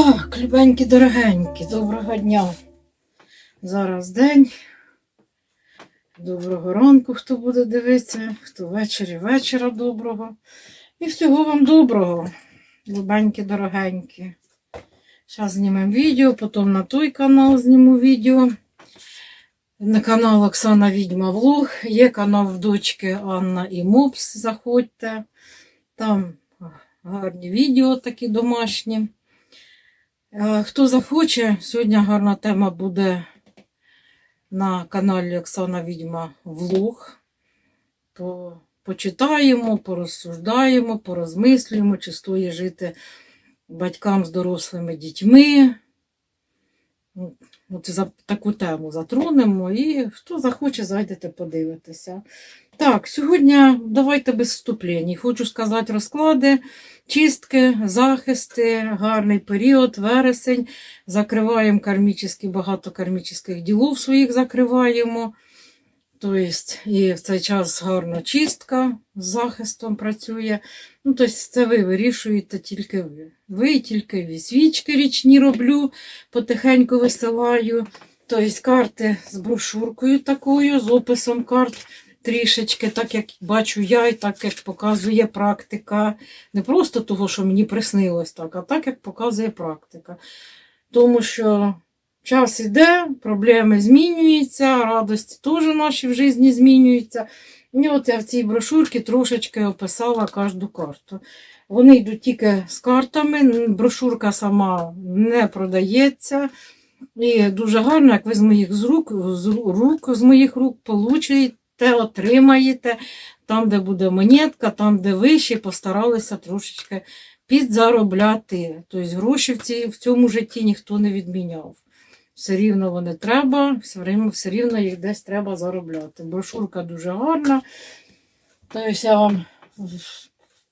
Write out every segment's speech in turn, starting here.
Так, любенькі, дорогенькі, доброго дня. Зараз день. Доброго ранку, хто буде дивитися, хто ввечері вечора доброго. І всього вам доброго, любенькі, дорогенькі. Зараз знімемо відео, потім на той канал зніму відео. На канал Оксана Відьма Влог. Є канал в дочки Анна і Мопс. Заходьте. Там гарні відео такі домашні. Е, Хто захоче, сьогодні гарна тема буде на каналі Оксана Відьма Влог. То почитаємо, порозсуждаємо, порозмислюємо, чи стоїть жити батькам з дорослими дітьми. Ну, От за таку тему затронемо. І хто захоче, зайдете подивитися. Так, сьогодні давайте без вступлень. Хочу сказати розклади, чистки, захисти, гарний період, вересень. Закриваємо кармічні, багато кармічних ділов своїх закриваємо. Тобто, і в цей час гарна чистка з захистом працює. Ну, тобто, це ви вирішуєте тільки ви. Ви тільки ви. Свічки річні роблю, потихеньку висилаю. Тобто карти з брошуркою такою, з описом карт трішечки, так як бачу я, і так як показує практика. Не просто того, що мені приснилось так, а так, як показує практика. Тому що час іде, проблеми змінюються, радості теж наші в житті змінюються. І от я в цій брошурці трошечки описала кожну карту. Вони йдуть тільки з картами, брошурка сама не продається. І дуже гарно, як ви з моїх рук, з рук, з моїх рук получите, отримаєте. Там, де буде монетка, там, де ви ще постаралися трошечки підзаробляти. Тобто гроші в, цій, в цьому житті ніхто не відміняв. Все рівно вони треба, все рівно, все рівно їх десь треба заробляти. Брошурка дуже гарна. Тобто я вам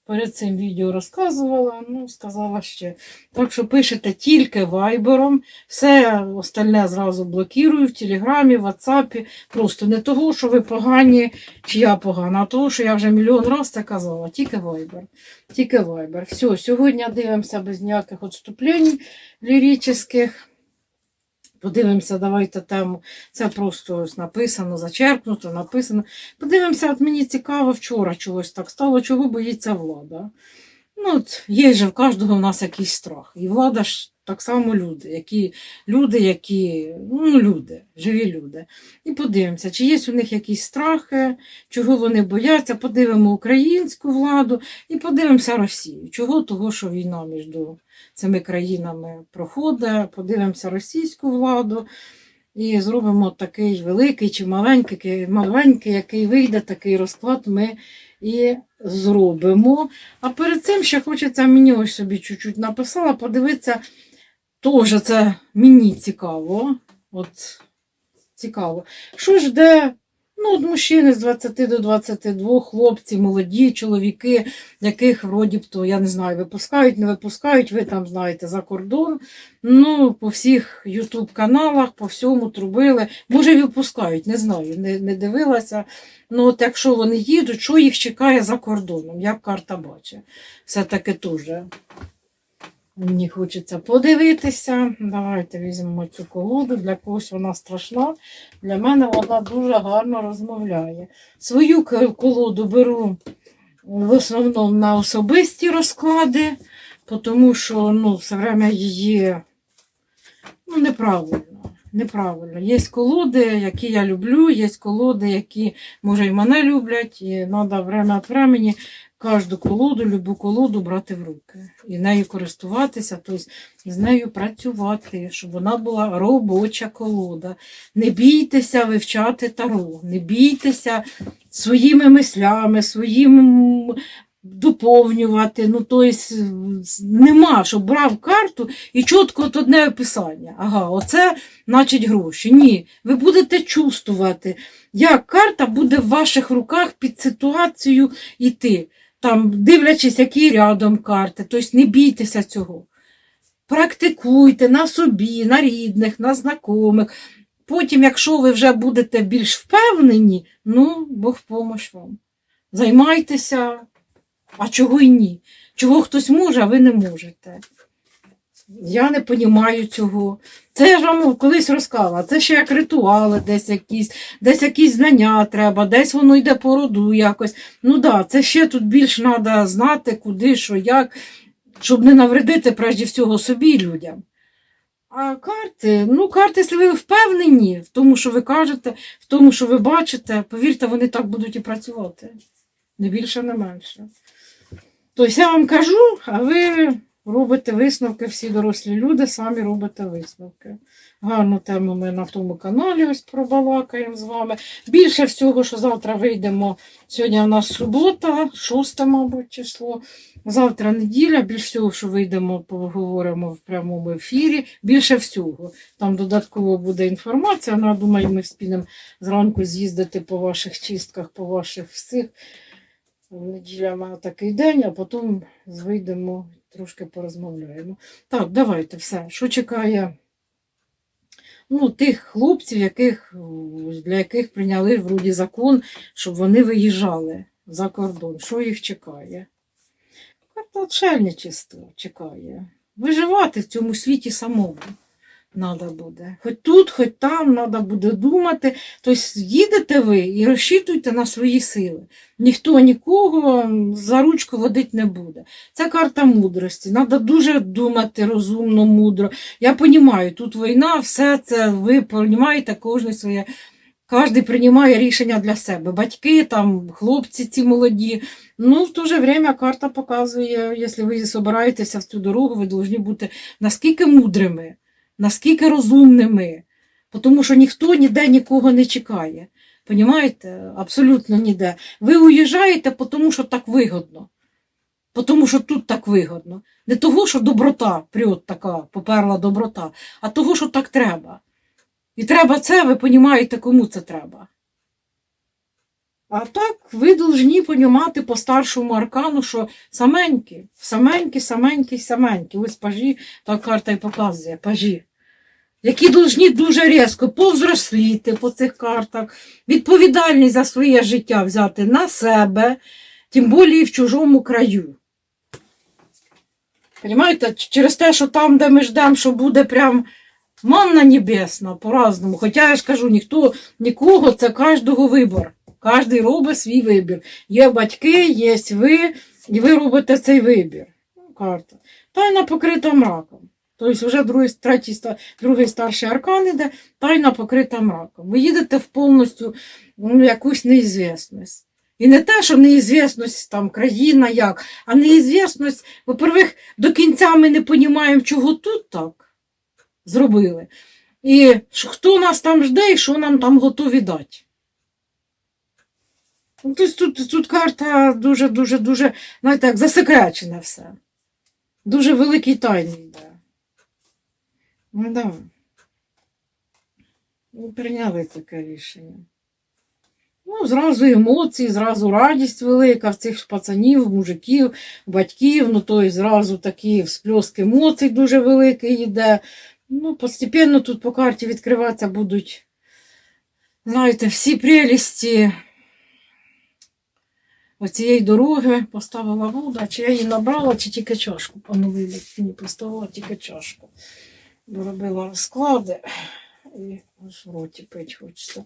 перед цим відео розказувала, ну, сказала ще. Так що пишете тільки вайбером, все остальне зразу блокірую в Телеграмі, в WhatsApp. Просто не того, що ви погані, чи я погана, а того, що я вже мільйон разів це казала. Тільки вайбер. Тільки вайбер. Все, сьогодні дивимося без ніяких відступлень ліричних. Подивимося, давайте тему. Це просто ось написано, зачерпнуто, написано. Подивимося, от мені цікаво вчора чогось так стало, чого боїться влада. Ну, от Є же в кожного в нас якийсь страх. І влада ж так само люди, які люди, які, ну, люди, живі люди. І подивимося, чи є у них якісь страхи, чого вони бояться. Подивимо українську владу і подивимося Росію. Чого? Того, що війна між цими країнами проходить, подивимося російську владу і зробимо такий великий чи маленький, маленький, який вийде, такий розклад ми і зробимо. А перед цим ще хочеться мені ось собі чуть-чуть написала, подивитися, теж це мені цікаво. От цікаво. Що ж де Ну, от мужчини з 20 до 22, хлопці, молоді, чоловіки, яких вроді б то, я не знаю, випускають, не випускають, ви там знаєте, за кордон. Ну, по всіх ютуб-каналах, по всьому трубили. Може, випускають, не знаю, не, не дивилася. Ну, от якщо вони їдуть, що їх чекає за кордоном, як карта бачить. Все-таки теж. Мені хочеться подивитися. Давайте візьмемо цю колоду. Для когось вона страшна. Для мене вона дуже гарно розмовляє. Свою колоду беру в основному на особисті розклади, тому що ну, все время її ну, неправильно. Неправильно. Є колоди, які я люблю, є колоди, які, може, і мене люблять, і треба время від времени кожну колоду, любу колоду брати в руки і нею користуватися, тобто з нею працювати, щоб вона була робоча колода. Не бійтеся вивчати таро, не бійтеся своїми мислями, своїм доповнювати. Ну, тобто, нема, щоб брав карту і чітко от одне описання. Ага, оце значить гроші. Ні, ви будете чувствувати, як карта буде в ваших руках під ситуацію йти там, дивлячись, які рядом карти, тобто не бійтеся цього. Практикуйте на собі, на рідних, на знайомих. Потім, якщо ви вже будете більш впевнені, ну, Бог в вам. Займайтеся, а чого й ні. Чого хтось може, а ви не можете. Я не понімаю цього. Це я ж вам колись розказала. Це ще як ритуали, десь якісь, десь якісь знання треба, десь воно йде по роду якось. Ну да, це ще тут більш треба знати, куди, що, як, щоб не навредити прежде всього собі людям. А карти, ну, карти, якщо ви впевнені в тому, що ви кажете, в тому, що ви бачите, повірте, вони так будуть і працювати. Не більше, не менше. Тобто я вам кажу, а ви робите висновки, всі дорослі люди самі робите висновки. Гарну тему ми на тому каналі ось пробалакаємо з вами. Більше всього, що завтра вийдемо. Сьогодні у нас субота, 6, мабуть, число. Завтра неділя, більш всього, що вийдемо, поговоримо в прямому ефірі. Більше всього. Там додатково буде інформація. Ну, я думаю, ми вспінемо зранку з'їздити по ваших чистках, по ваших всіх. Неділя має такий день, а потім вийдемо, трошки порозмовляємо. Так, давайте все. Що чекає ну, тих хлопців, яких, для яких прийняли вроді закон, щоб вони виїжджали за кордон. Що їх чекає? Карта отшельничество чекає. Виживати в цьому світі самому треба буде. Хоч тут, хоч там треба буде думати. Тобто їдете ви і розчитуйте на свої сили. Ніхто нікого за ручку водити не буде. Це карта мудрості. Треба дуже думати розумно, мудро. Я розумію, тут війна, все це ви розумієте, кожен своє. Кожен приймає рішення для себе. Батьки, там, хлопці ці молоді. Ну, в то же время карта показує, якщо ви збираєтеся в цю дорогу, ви повинні бути наскільки мудрими, наскільки розумними. Тому що ніхто ніде нікого не чекає. Понімаєте? Абсолютно ніде. Ви уїжджаєте, тому що так вигодно. Тому що тут так вигодно. Не того, що доброта, пріот така, поперла доброта, а того, що так треба. І треба це, ви розумієте, кому це треба. А так ви повинні понімати по старшому аркану, що саменькі, саменькі, саменькі, саменькі. Ось пажі, та карта і показує, пажі. Які повинні дуже різко повзросліти по цих картах, відповідальність за своє життя взяти на себе, тим більше в чужому краю. Понимаєте, через те, що там, де ми ждемо, що буде прям манна небесна по-разному. Хоча я ж кажу, ніхто нікого, це кожного вибор. Кожен робить свій вибір. Є батьки, є ви, і ви робите цей вибір. Карта. Тайна покрита мраком. Тобто вже другий, третій, другий старший аркан іде, тайна покрита мраком. Ви їдете в повністю ну, якусь неізвісність. І не те, що неізвісність там країна як, а неізвісність, во-первых, до кінця ми не розуміємо, чого тут так зробили. І хто нас там жде і що нам там готові дати. Ну, Тобто тут, тут карта дуже-дуже дуже, знаєте, як засекречене все. Дуже великий тайний йде. Ну да. Ну, прийняли таке рішення. Ну, зразу емоції, зразу радість велика в цих пацанів, мужиків, батьків, ну то й зразу такі вспльоски емоцій дуже великий йде. Ну, постепенно тут по карті відкриватися будуть, знаєте, всі прелісті оцієї дороги поставила воду, чи я її набрала, чи тільки чашку поновила. Ні, поставила тільки чашку. Бо робила розклади і аж в роті пить хочеться.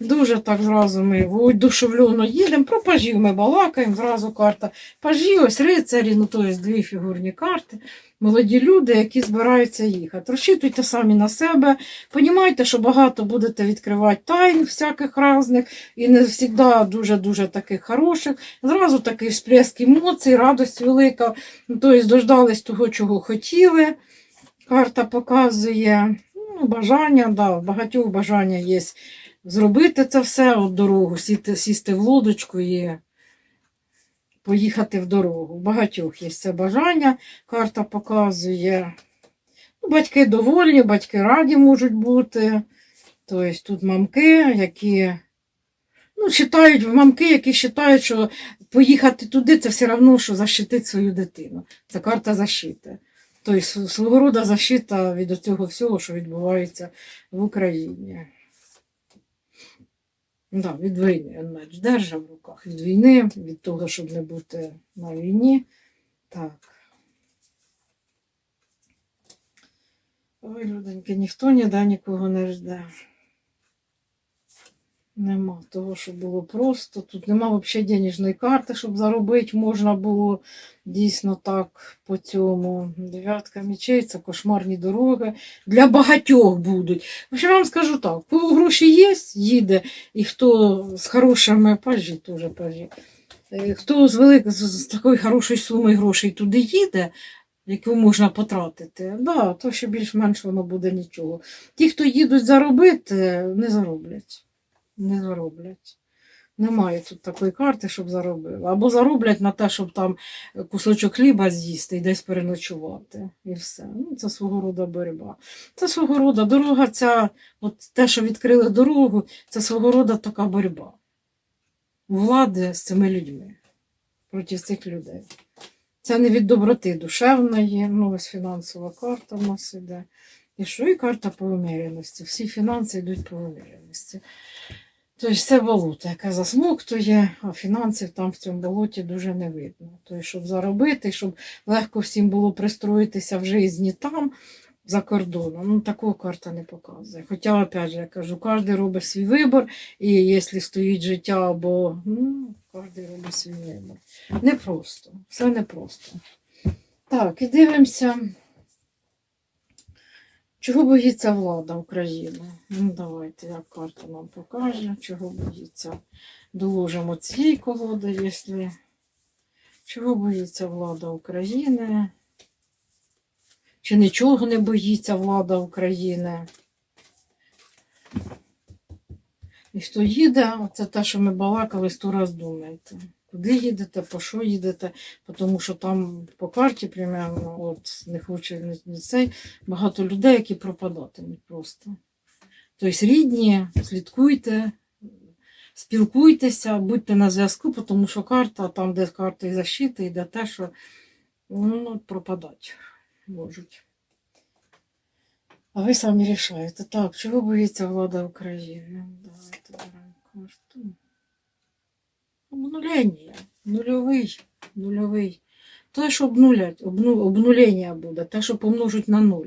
Дуже так зразу ми воодушевлено їдемо, про пажів ми балакаємо, зразу карта. Пажі, ось рицарі, ну то є дві фігурні карти. Молоді люди, які збираються їхати. Розчитуйте самі на себе, понімайте, що багато будете відкривати тайн всяких різних, і не завжди дуже-дуже таких хороших. Зразу такий всплеск емоцій, радость велика. Ну, дождались того, чого хотіли. Карта показує ну, бажання, да, багатьох бажання є зробити це все от дорогу, сісти, сісти в лодочку і поїхати в дорогу. Багатьох є це бажання. Карта показує. Ну, батьки довольні, батьки раді можуть бути. Тобто тут мамки, які. Ну, считають, мамки, які вважають, що поїхати туди це все одно, що защитити свою дитину. Це карта защити. Тобто свого роду защита від цього всього, що відбувається в Україні. Да, від війни меч держав в руках. Від війни, від того, щоб не бути на війні. Так. Ой, люденьки, ніхто ніде нікого не жде. Нема того, що було просто. Тут нема взагалі денежної карти, щоб заробити можна було дійсно так по цьому. Дев'ятка мічей це кошмарні дороги. Для багатьох будуть. В вам скажу так: кого гроші є, їде, і хто з хорошими пажі, теж пажі. Е, Хто з велик з, з такою хорошою сумою грошей туди їде, яку можна потратити, да, то ще більш-менш воно буде нічого. Ті, хто їдуть заробити, не зароблять. Не зароблять. Немає тут такої карти, щоб заробили. Або зароблять на те, щоб там кусочок хліба з'їсти і десь переночувати. І все. Ну, це свого роду боротьба. Це свого роду дорога, ця, от те, що відкрили дорогу, це свого роду така боротьба. Влади з цими людьми проти цих людей. Це не від доброти душевної, ну ось фінансова карта в нас іде. І що і карта по уміряності. Всі фінанси йдуть по уміряності. Тобто це болото, яке засмоктує, а фінансів там в цьому болоті дуже не видно. Тобто, щоб заробити, щоб легко всім було пристроїтися в житті там, за кордоном. Ну, такого карта не показує. Хоча, опять же, я кажу, кожен робить свій вибір, і якщо стоїть життя або ну, кожен робить свій вибір. Непросто, все непросто. Так, і дивимося. Чого боїться влада України? Ну, давайте, як карта нам покаже, чого боїться. Доложимо цієї колоди, якщо. Чого боїться влада України? Чи нічого не боїться влада України? І хто їде, це те, що ми балакали, сто раз думайте. Куди їдете, по що їдете, тому що там по карті, примерно, от не хоче ні цей, багато людей, які пропадатимуть просто. Тобто рідні, слідкуйте, спілкуйтеся, будьте на зв'язку, тому що карта, там, де карта і защити, йде те, що ну, пропадать можуть. А ви самі рішаєте. Так, чого боїться влада України? Давайте карту. Обнулення. Нульовий. Нульовий. Те, що обнулять, обну, обнулення буде, те, що помножуть на нуль.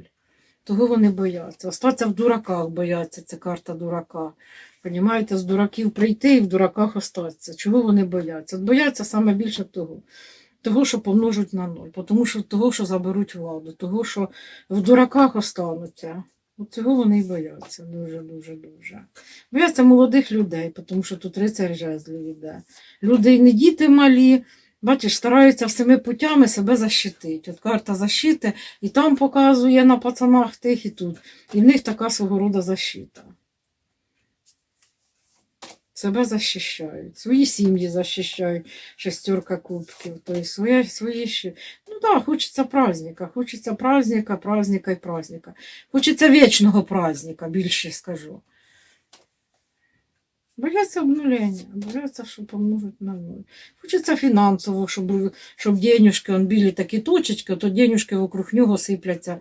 Того вони бояться. Остаться в дураках бояться, це карта дурака. Понімаєте, з дураків прийти і в дураках остатися. Чого вони бояться? Бояться саме більше того. Того, що помножуть на нуль, тому що того, що заберуть владу, того, що в дураках остануться. От цього вони і бояться дуже, дуже. Бояться молодих людей, тому що тут рицар жезлів іде. Люди і не діти малі, бачиш, стараються всіми путями себе защитити. От карта защити, і там показує на пацанах тих і тут. І в них така свого роду защита. Себе захищають, свої сім'ї захищають, шестерка кубків, тобто свої, свої. Ну да, хочеться праздника, хочеться праздника, праздника і праздника. Хочеться вічного праздника, більше скажу. Бояться обнулення, бояться, що помножуть на нуль. Хочеться фінансово, щоб, щоб денюжки, он білі такі точечки, то денюжки вокруг нього сипляться.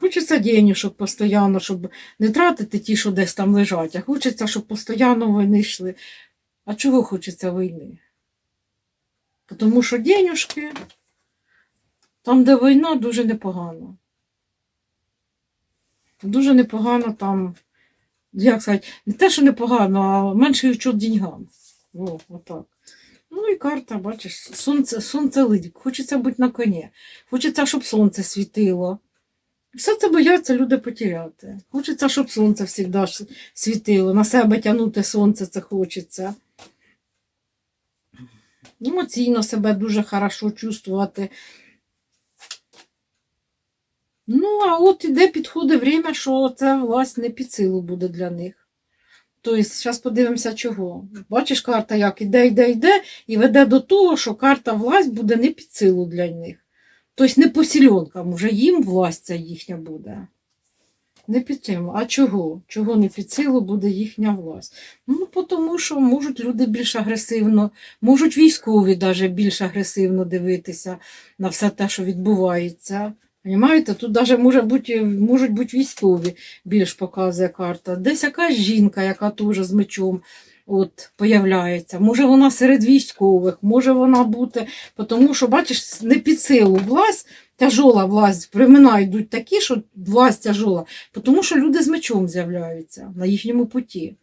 Хочеться денюжок постійно, щоб не тратити ті, що десь там лежать, а хочеться, щоб постійно війни йшли. А чого хочеться війни? Тому що денюжки, там, де війна, дуже непогано. Дуже непогано там, як сказати, не те, що непогано, а менше відчут деньгам. О, отак. Ну і карта, бачиш, сонце, сонце лидить. Хочеться бути на коні. Хочеться, щоб сонце світило. Все це бояться люди потеряти. Хочеться, щоб сонце завжди світило. На себе тягнути сонце це хочеться. Емоційно себе дуже хорошо чувствувати. Ну, а от іде підходить время, що це власть не під силу буде для них. Тобто, зараз подивимося, чого. Бачиш, карта як іде, йде, йде, і веде до того, що карта власть буде не під силу для них. Тобто не по сільонкам, вже їм власть ця їхня буде. Не під цим. А чого? Чого не під силу буде їхня власть? Ну, тому що можуть люди більш агресивно, можуть військові навіть більш агресивно дивитися на все те, що відбувається. Понимаєте? Тут навіть може бути, можуть бути військові, більш показує карта. Десь якась жінка, яка теж з мечом от, появляється. Може вона серед військових, може вона бути, тому що, бачиш, не під силу власть, тяжола власть, времена йдуть такі, що власть тяжола, тому що люди з мечом з'являються на їхньому путі.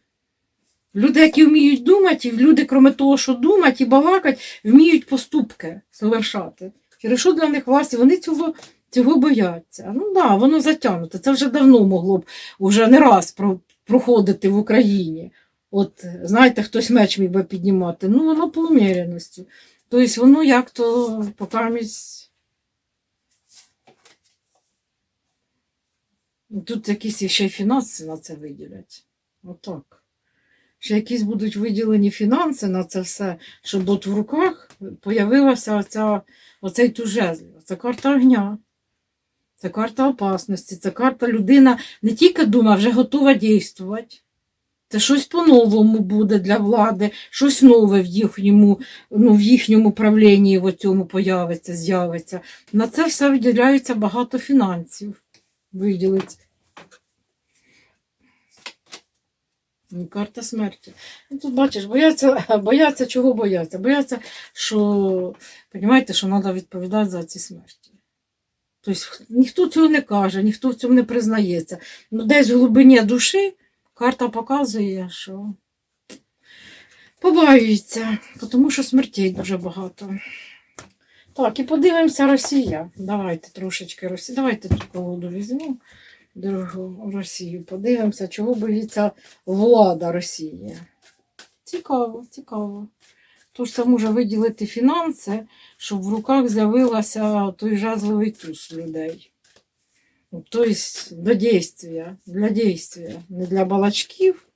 Люди, які вміють думати, і люди, крім того, що думати і балакати, вміють поступки совершати. Через що для них власті? Вони цього, цього бояться. Ну да, воно затягнуте. Це вже давно могло б уже не раз про- проходити в Україні. От, знаєте, хтось меч міг би піднімати. Ну, воно по уміряності. Тобто воно як-то покамість. Тут якісь ще й фінанси на це виділять. Отак. Ще якісь будуть виділені фінанси на це все, щоб от в руках появилася оця, оцей тужезл. Це карта огня. Це карта опасності, це карта людина не тільки думає, а вже готова дійствувати. Це щось по-новому буде для влади, щось нове в їхньому, ну, в їхньому правлінні в цьому появиться, з'явиться. На це все виділяється багато фінансів. Виділиться. Ну, Карта смерті. Ну, тут бачиш, бояться, бояться, чого бояться? Бояться, що, розумієте, що треба відповідати за ці смерті. Тобто ніхто цього не каже, ніхто в цьому не признається. Ну, десь в глибині душі карта показує, що побаюються, тому що смертей дуже багато. Так, і подивимося Росія. Давайте трошечки Росія. Давайте тут колоду візьму. Дорогу Росію. Подивимося, чого боїться влада Росії. Цікаво, цікаво. Тож це може виділити фінанси, щоб в руках з'явилася той жазливий туз людей. Тобто до дійства, для дійства, не для балачків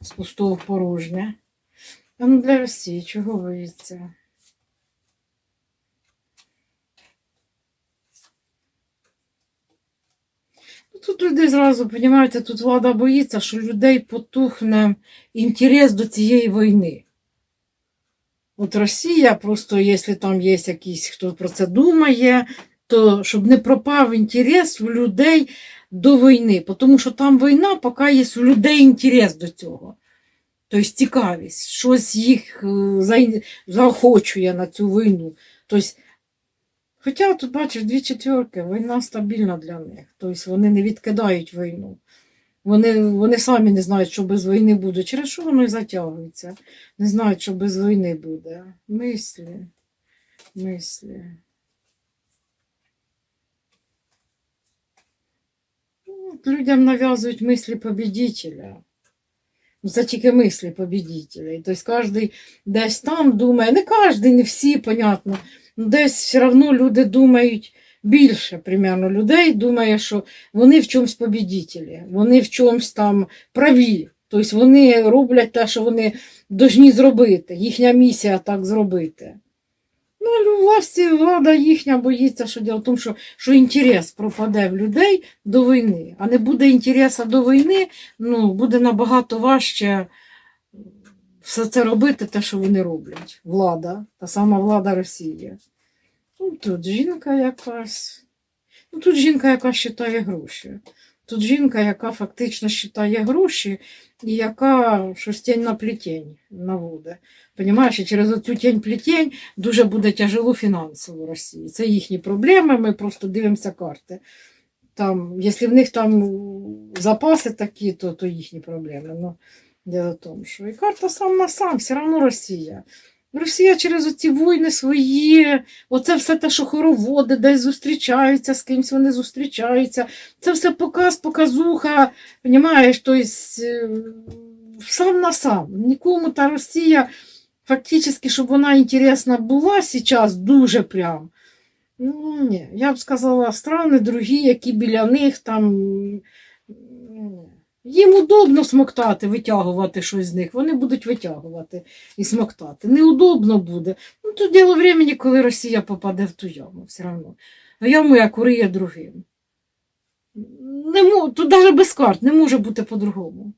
з пустого в порожнє, а ну для Росії, чого боїться? Ну, Тут люди зразу, розумієте, тут влада боїться, що людей потухне інтерес до цієї війни. От Росія, просто якщо там є якийсь, хто про це думає, то щоб не пропав інтерес у людей до війни. Тому що там війна, поки є у людей інтерес до цього. Тобто цікавість, щось їх е, заохочує на цю війну. Тобто, хоча тут бачиш дві четверки, війна стабільна для них. Тобто вони не відкидають війну. Вони, вони самі не знають, що без війни буде. Через що воно і затягується? Не знають, що без війни буде. Мислі, мислі. Ну, Людям нав'язують мислі побідителя. Ну, Це тільки мислі побідителя. Тобто кожен десь там думає, не кожен, не всі, понятно. Ну, десь все одно люди думають більше, примерно, людей думає, що вони в чомусь побідителі, вони в чомусь там праві. Тобто вони роблять те, що вони повинні зробити. Їхня місія так зробити. Ну, власті влада їхня боїться, що діло в тому, що, що інтерес пропаде в людей до війни. А не буде інтересу до війни, ну, буде набагато важче все це робити, те, що вони роблять. Влада, та сама влада Росії. Тут жінка якась. Ну, тут жінка, яка считає гроші. Тут жінка, яка фактично считає гроші, і яка щось тінь на плетень наводить. Понімаєш, і через оцю тінь плетень дуже буде тяжело фінансово Росії. Це їхні проблеми, ми просто дивимося карти. Там, якщо в них там запаси такі, то, то їхні проблеми. Ну, дело в тому, що і карта сам на сам, все одно Росія. Росія через оці війни свої, оце все те, що хороводи десь зустрічаються, з кимось вони зустрічаються. Це все показ, показуха, понімаєш, тобто е, сам на сам. Нікому та Росія, фактично, щоб вона інтересна була зараз, дуже прям. Ну, ні, я б сказала, страни другі, які біля них там. Їм удобно смоктати, витягувати щось з них. Вони будуть витягувати і смоктати. Неудобно буде. Ну, то діло времени, коли Росія попаде в ту яму, все одно. А яму як уриє другим. Не мо... Тут навіть без карт не може бути по-другому.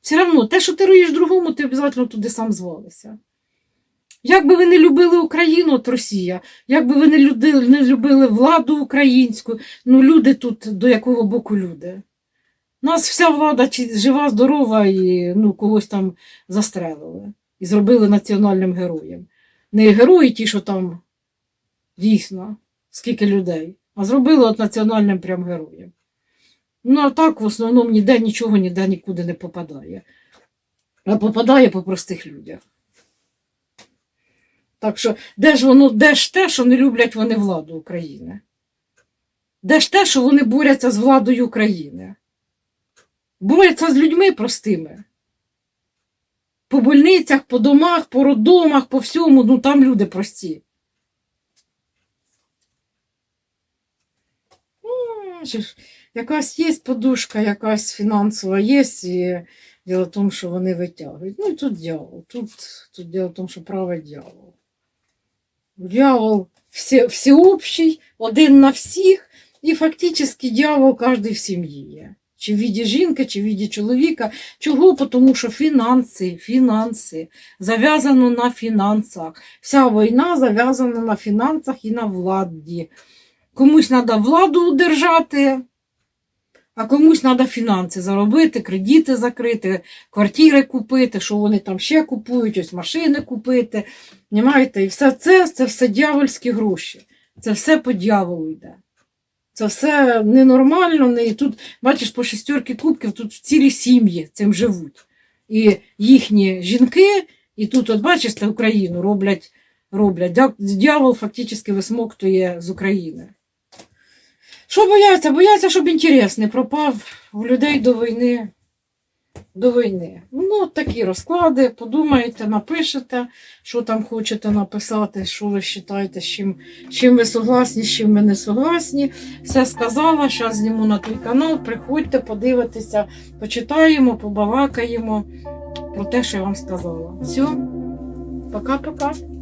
Все одно, те, що ти руєш другому, ти обов'язково туди сам звалися. Як би ви не любили Україну, от Росія, як би ви не, люди, не любили владу українську, ну люди тут до якого боку люди? Нас вся влада жива, здорова, і ну, когось там застрелили. І зробили національним героєм. Не герої ті, що там дійсно, скільки людей, а зробили от національним прям героєм. Ну, а так в основному ніде нічого ніде нікуди не попадає. А попадає по простих людях. Так що, де ж воно, де ж те, що не люблять вони владу України? Де ж те, що вони борються з владою України? Борються з людьми простими. По больницях, по домах, по роддомах, по всьому, ну там люди прості. Ну, Якась є подушка, якась фінансова є, і діло в тому, що вони витягують. Ну і тут дьявол. Тут, тут діло в тому, що правий дьявол. Дьявол всі, всеобщий, один на всіх, і фактично дьявол кожен в сім'ї є. Чи в віді жінки, чи в віді чоловіка. Чого? Тому що фінанси, фінанси, зав'язано на фінансах. Вся війна зав'язана на фінансах і на владі. Комусь треба владу удержати, а комусь треба фінанси заробити, кредити закрити, квартири купити, що вони там ще купують, ось машини купити. Понімаєте? І все це, це все дьявольські гроші. Це все по дьяволу йде. Це все ненормально. Не... І тут, бачиш, по шістьорки кубків тут цілі сім'ї цим живуть. І їхні жінки, і тут, от бачиш, це Україну роблять, роблять. Дьявол фактично висмоктує з України. Що бояться? Бояться, щоб інтерес не пропав у людей до війни. До війни. Ну, такі розклади. Подумайте, напишете, що там хочете написати, що ви вважаєте, з чим, чим ви согласні, з чим ви не согласні. Все сказала, зараз зніму на твій канал. Приходьте, подивитися, почитаємо, побалакаємо про те, що я вам сказала. Все, пока-пока.